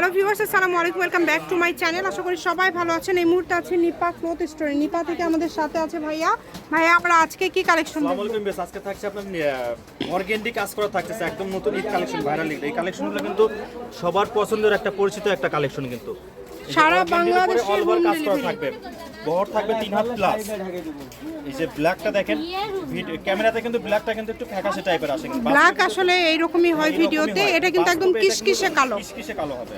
Hello viewers আসসালামু আলাইকুম welcome back to my channel. আশা করি সবাই ভালো আছেন। এই মুহূর্তে আছে নিপা ক্লোথ স্টোরে। নিপা থেকে আমাদের সাথে আছে ভাইয়া। ভাইয়া আমরা আজকে কি কালেকশন দেখব? আলাইকুম বেশ আজকে থাকছে আপনার অর্গানিক কাজ করা থাকছে একদম নতুন ঈদ কালেকশন ভাইরাল এই কালেকশনগুলো কিন্তু সবার পছন্দের একটা পরিচিত একটা কালেকশন কিন্তু। সারা বাংলাদেশে কাজ করা থাকবে। বহর থাকবে তিন হাত প্লাস এই যে ব্ল্যাকটা দেখেন ভিডিও ক্যামেরাতে কিন্তু ব্ল্যাকটা কিন্তু একটু ফ্যাকাশে টাইপের আসে। কিন্তু ব্ল্যাক আসলে এইরকমই হয় ভিডিওতে এটা কিন্তু একদম কিশকিশে কিসকিসে কালো। কিসকিসে কালো হবে।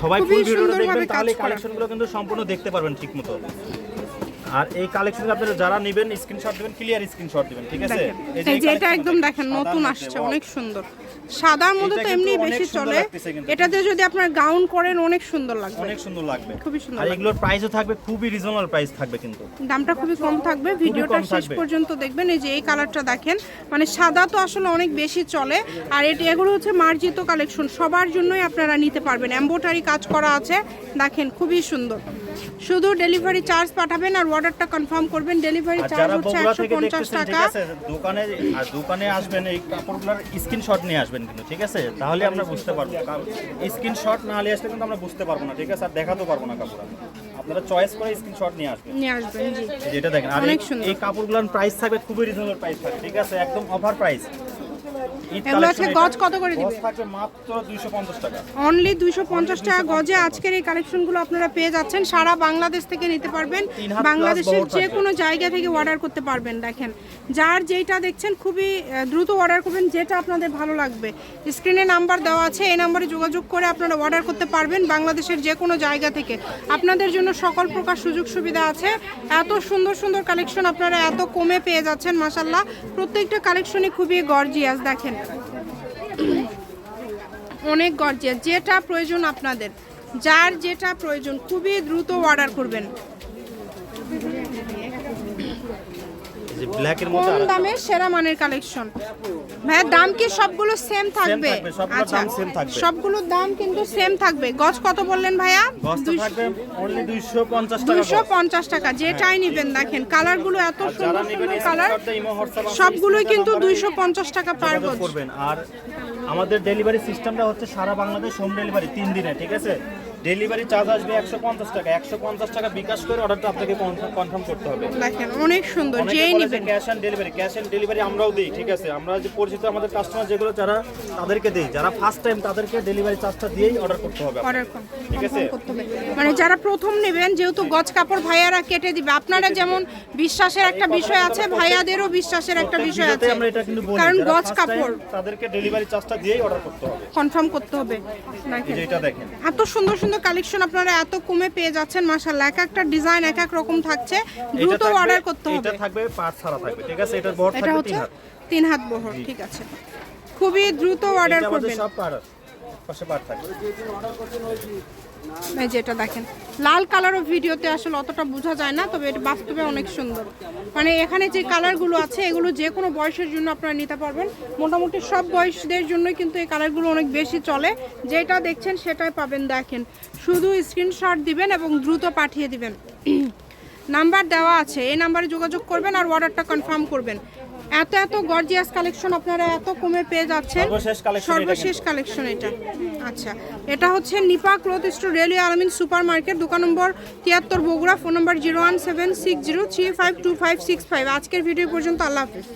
সবাই ফুল ভিডিওটা দেখবেন তাহলে কালেকশনগুলো কিন্তু সম্পূর্ণ দেখতে পারবেন ঠিকমতো। আর এই কালেকশন আপনারা যারা নেবেন স্ক্রিনশট দিবেন ক্লিয়ার স্ক্রিনশট দিবেন ঠিক আছে? এই যে এটা একদম দেখেন নতুন আসছে অনেক সুন্দর। সাদার মধ্যে তো এমনি বেশি চলে। এটাতে যদি আপনার গাউন করেন অনেক সুন্দর লাগবে। অনেক সুন্দর লাগবে। খুবই সুন্দর আর এগুলোর প্রাইসও থাকবে খুবই রিজনেবল প্রাইস থাকবে কিন্তু। দামটা খুবই কম থাকবে ভিডিওটা শেষ পর্যন্ত দেখবেন। এই যে এই কালারটা দেখেন মানে সাদা তো আসলে অনেক বেশি চলে। আর এটি এগুলো হচ্ছে মার্জিত কালেকশন সবার জন্যই আপনারা নিতে পারবেন। এম্বোটারি কাজ করা আছে দেখেন খুবই সুন্দর। শুধু ডেলিভারি চার্জ পাঠাবেন আর অর্ডারটা কনফার্ম করবেন। ডেলিভারি চার্জ হচ্ছে বগুড়া একশো থেকে পঞ্চাশ দেখতেছেন ঠিক টাকা। দোকানে আর দোকানে আসবেন এই কাপড়গুলোর স্ক্রিনশট নিয়ে আসবেন কিন্তু ঠিক আছে? তাহলে আমরা বুঝতে পারব। স্ক্রিনশট না নিয়ে আসলে কিন্তু আমরা বুঝতে পারব না ঠিক আছে? আর দেখাতেও পারব না কাপড় আপনারা চয়েস করে স্ক্রিনশট নিয়ে আসবেন। নিয়ে আসবেন জি। যেটা দেখেন আর। এই কাপড়গুলোর প্রাইস থাকবে খুবই রিজনেবল প্রাইস থাকবে ঠিক আছে? একদম অফার প্রাইস এগুলো আছে গজ কত করে দিবে? মাত্র 250 টাকা। অনলি দুইশো পঞ্চাশ টাকা গজে আজকের এই কালেকশনগুলো আপনারা পেয়ে যাচ্ছেন। সারা বাংলাদেশ থেকে নিতে পারবেন। বাংলাদেশের যে কোনো জায়গা থেকে অর্ডার করতে পারবেন দেখেন। যার যেটা দেখছেন খুবই দ্রুত অর্ডার করবেন যেটা আপনাদের ভালো লাগবে। স্ক্রিনে নাম্বার দেওয়া আছে এই নাম্বারে যোগাযোগ করে আপনারা অর্ডার করতে পারবেন বাংলাদেশের যে কোনো জায়গা থেকে। আপনাদের জন্য সকল প্রকার সুযোগ সুবিধা আছে। এত সুন্দর সুন্দর কালেকশন আপনারা এত কমে পেয়ে যাচ্ছেন মাসাল্লাহ প্রত্যেকটা কালেকশনই খুবই গর্জিয়াস দেখেন। অনেক গর্জিয়াস। যেটা প্রয়োজন আপনাদের যার যেটা প্রয়োজন খুবই দ্রুত অর্ডার করবেন। যে ব্ল্যাকের মধ্যে আর দামে সেরা মানের কালেকশন ভাইয়া দাম কি সবগুলো সেম থাকবে? থাকবে, সবগুলোর আচ্ছা দাম সবগুলোর দাম কিন্তু সেম থাকবে। গজ কত বললেন ভাইয়া? গস্ত থাকবে অনলি 250 টাকা দুইশো পঞ্চাশ টাকা। যেটাই নিবেন দেখেন কালারগুলো এত সুন্দর সুন্দর কালার সবগুলোই কিন্তু দুইশো পঞ্চাশ টাকা পার গজ। করবেন আর আমাদের ডেলিভারি সিস্টেমটা হচ্ছে সারা বাংলাদেশ হোম ডেলিভারি তিন দিনে ঠিক আছে? ডেলিভারি চার্জ আসবে একশো পঞ্চাশ টাকা। একশো পঞ্চাশ টাকা বিকাশ করে অর্ডারটা আপনাকে কনফার্ম করতে হবে। দেখেন অনেক সুন্দর যেই cash on delivery cash on delivery আমরাও দিই ঠিক আছে? আমরা যে পরিচিত আমাদের কাস্টমার যেগুলো যারা তাদেরকে দিই যারা ফার্স্ট টাইম তাদেরকে ডেলিভারি চার্জটা দিয়েই অর্ডার করতে হবে অর্ডার ঠিক আছে? মানে যারা প্রথম নেবেন যেহেতু গজ কাপড় ভাইয়ারা কেটে দিবে আপনারা যেমন বিশ্বাসের একটা বিষয় আছে ভাইয়াদেরও বিশ্বাসের একটা বিষয় আছে। আমরা এটা কিন্তু বলি কারণ গজ কাপড় তাদেরকে ডেলিভারি চার্জটা দিয়েই অর্ডার করতে হবে। কনফার্ম করতে হবে। যে এটা দেখেন। এত সুন্দর সুন্দর কালেকশন আপনারা এত কমে পেয়ে যাচ্ছেন মাশাআল্লাহ। এক একটা ডিজাইন এক এক রকম থাকছে। দ্রুত অর্ডার করতে হবে। এটা থাকবে পাঁচ ছাড়া থাকবে ঠিক আছে? এটার বড় থাকবে হচ্ছে তিন হাত। তিন হাত বহর ঠিক আছে। খুবই দ্রুত অর্ডার করবেন। সব পাশে থাকবে এই যে এটা দেখেন। লাল কালারও ভিডিওতে আসলে অতটা বোঝা যায় না, তবে এটা বাস্তবে অনেক সুন্দর। মানে এখানে যে কালারগুলো আছে, এগুলো যে কোনো বয়সের জন্য আপনারা নিতে পারবেন। মোটামুটি সব বয়সদের জন্যই কিন্তু এই কালারগুলো অনেক বেশি চলে। যেটা দেখছেন সেটাই পাবেন, দেখেন। শুধু স্ক্রিনশট দিবেন এবং দ্রুত পাঠিয়ে দিবেন। নাম্বার দেওয়া আছে, এই নাম্বারে যোগাযোগ করবেন আর অর্ডারটা কনফার্ম করবেন। এত এত গর্জিয়াস কালেকশন আপনারা এত কমে পেয়ে যাচ্ছেন। সর্বশেষ কালেকশন এটা আচ্ছা এটা হচ্ছে Nipa cloth store railway Almin super market দোকান নম্বর তিয়াত্তর Bogura phone number zero one seven six zero three five two five six five. আজকের ভিডিও পর্যন্ত আল্লাহ হাফিজ।